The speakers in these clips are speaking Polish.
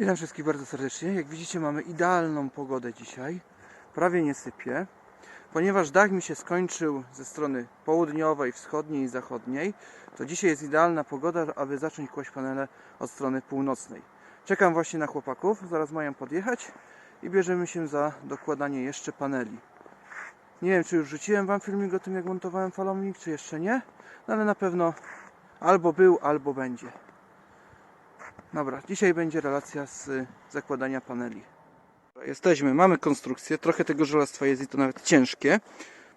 Witam wszystkich bardzo serdecznie. Jak widzicie mamy idealną pogodę dzisiaj. Prawie nie sypie. Ponieważ dach mi się skończył ze strony południowej, wschodniej i zachodniej, to dzisiaj jest idealna pogoda, aby zacząć kłaść panele od strony północnej. Czekam właśnie na chłopaków, zaraz mają podjechać i bierzemy się za dokładanie jeszcze paneli. Nie wiem, czy już rzuciłem Wam filmik o tym, jak montowałem falownik, czy jeszcze nie, no ale na pewno albo był, albo będzie. Dobra, dzisiaj będzie relacja z zakładania paneli. Jesteśmy, mamy konstrukcję, trochę tego żelastwa jest i to nawet ciężkie.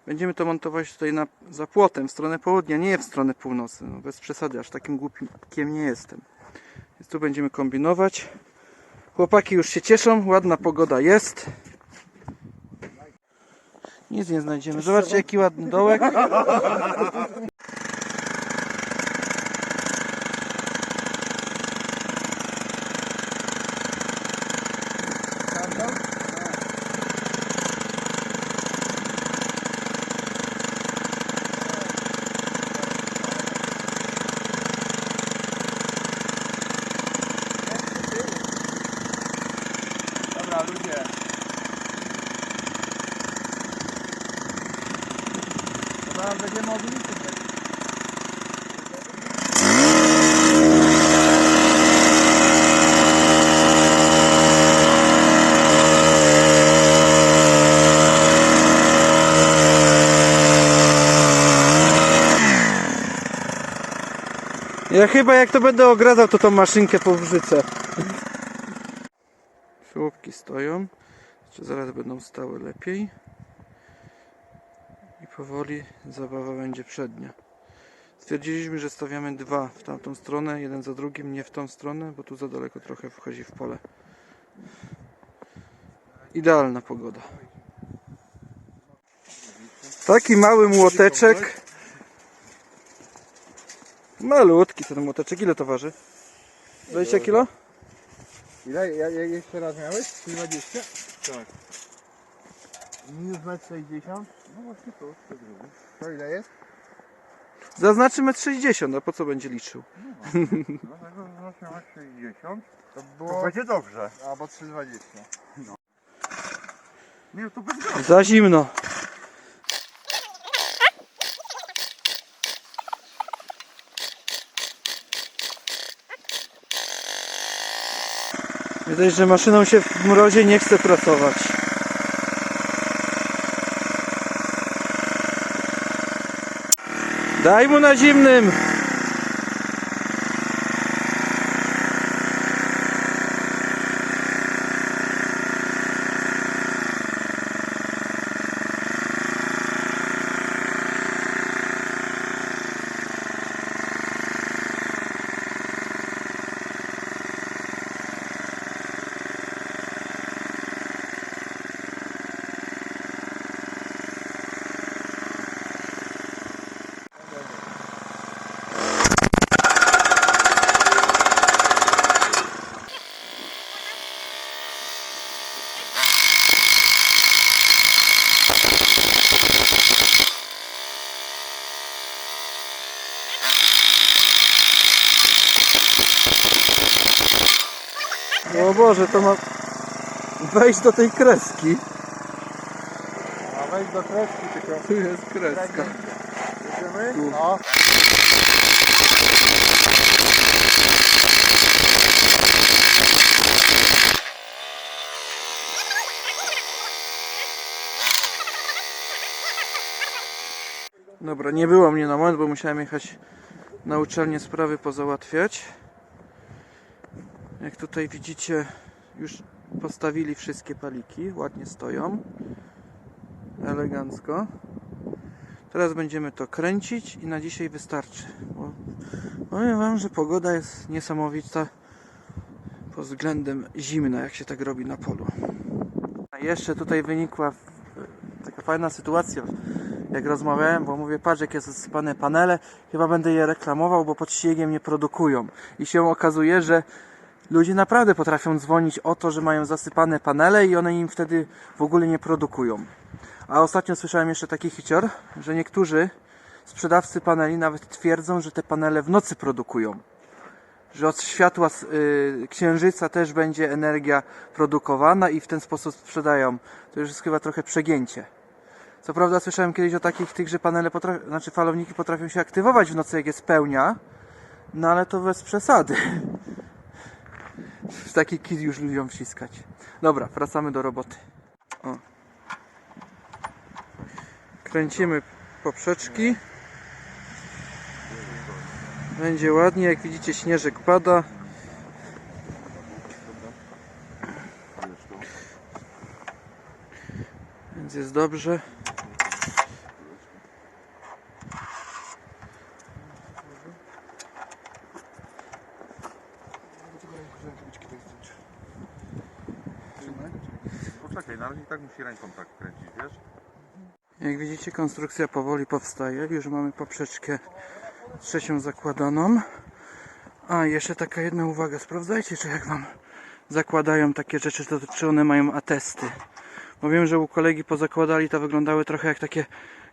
Będziemy to montować tutaj na, za płotem w stronę południa, nie w stronę północy. No, bez przesady, aż takim głupkiem nie jestem. Więc tu będziemy kombinować. Chłopaki już się cieszą, ładna pogoda jest. Nic nie znajdziemy. Zobaczcie jaki ładny dołek. ludzie. Zaraz będziemy mogli liczyć. Ja chyba jak to będę ogradzał, to tą maszynkę powrzucę. Słupki stoją. Jeszcze zaraz będą stały lepiej. I powoli zabawa będzie przednia. Stwierdziliśmy, że stawiamy dwa w tamtą stronę, jeden za drugim, nie w tą stronę, bo tu za daleko trochę wchodzi w pole. Idealna pogoda. Taki mały młoteczek. Malutki ten młoteczek. Ile to waży? 20 kilo? Ile? Ja, ja jeszcze raz miałeś? 20? Tak. Minus 1,60 m? No właśnie to, to drugi. To ile jest? Zaznaczy 1,60 m, a po co będzie liczył? No tego znaczy 1,60 To było... To będzie dobrze. Albo 3,20 Nie, to bez Za zimno. Widać, że maszyną się w mrozie nie chce pracować. Daj mu na zimnym! O Boże, to ma wejść do tej kreski. A wejdź do kreski tylko. Tu jest kreska. Jedziemy? Tu. No. Dobra, nie było mnie na moment, bo musiałem jechać na uczelnię sprawy pozałatwiać. Jak tutaj widzicie, już postawili wszystkie paliki, ładnie stoją. Elegancko. Teraz będziemy to kręcić i na dzisiaj wystarczy. Bo powiem Wam, że pogoda jest niesamowita pod względem zimna, jak się tak robi na polu. A jeszcze tutaj wynikła taka fajna sytuacja jak rozmawiałem, bo mówię, patrz jakie zasypane panele, chyba będę je reklamował, bo pod śniegiem nie produkują. I się okazuje, że ludzie naprawdę potrafią dzwonić o to, że mają zasypane panele i one im wtedy w ogóle nie produkują. A ostatnio słyszałem jeszcze taki hicior, że niektórzy sprzedawcy paneli nawet twierdzą, że te panele w nocy produkują. że od światła y, księżyca też będzie energia produkowana i w ten sposób sprzedają. To już jest chyba trochę przegięcie. Co prawda słyszałem kiedyś o takich tych, że panele potrafią, znaczy falowniki potrafią się aktywować w nocy jak jest pełnia, no ale to bez przesady. Taki kit już ludziom wciskać. Dobra, wracamy do roboty. O. Kręcimy poprzeczki. Będzie ładnie, jak widzicie śnieżek pada. Więc jest dobrze. Poczekaj, na razie i tak musi ręką tak kręcić, wiesz? Jak widzicie konstrukcja powoli powstaje. Już mamy poprzeczkę trzecią zakładaną. A jeszcze taka jedna uwaga. Sprawdzajcie czy jak wam zakładają takie rzeczy, to czy one mają atesty. Bo wiem, że u kolegi pozakładali to wyglądały trochę jak takie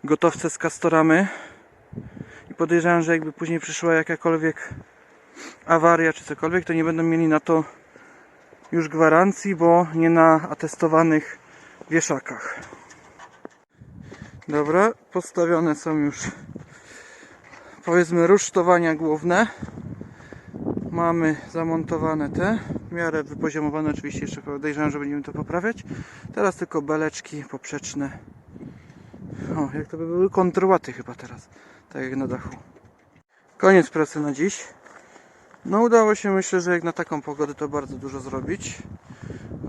gotowce z kastoramy. I podejrzewam, że jakby później przyszła jakakolwiek awaria czy cokolwiek, to nie będą mieli na to już gwarancji, bo nie na atestowanych wieszakach. Dobra, postawione są już powiedzmy rusztowania główne. Mamy zamontowane te, w miarę wypoziomowane oczywiście, jeszcze podejrzewam, że będziemy to poprawiać. Teraz tylko beleczki poprzeczne. O, jak to by były kontrłaty chyba teraz, tak jak na dachu. Koniec pracy na dziś. No udało się, myślę, że jak na taką pogodę to bardzo dużo zrobić.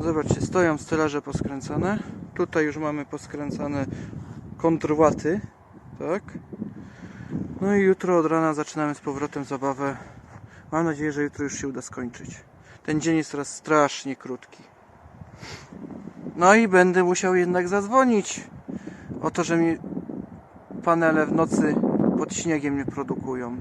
Zobaczcie, stoją stylarze poskręcane. Tutaj już mamy poskręcane kontrłaty, tak? No i jutro od rana zaczynamy z powrotem zabawę. Mam nadzieję, że jutro już się uda skończyć. Ten dzień jest teraz strasznie krótki. No i będę musiał jednak zadzwonić o to, że mi panele w nocy pod śniegiem nie produkują.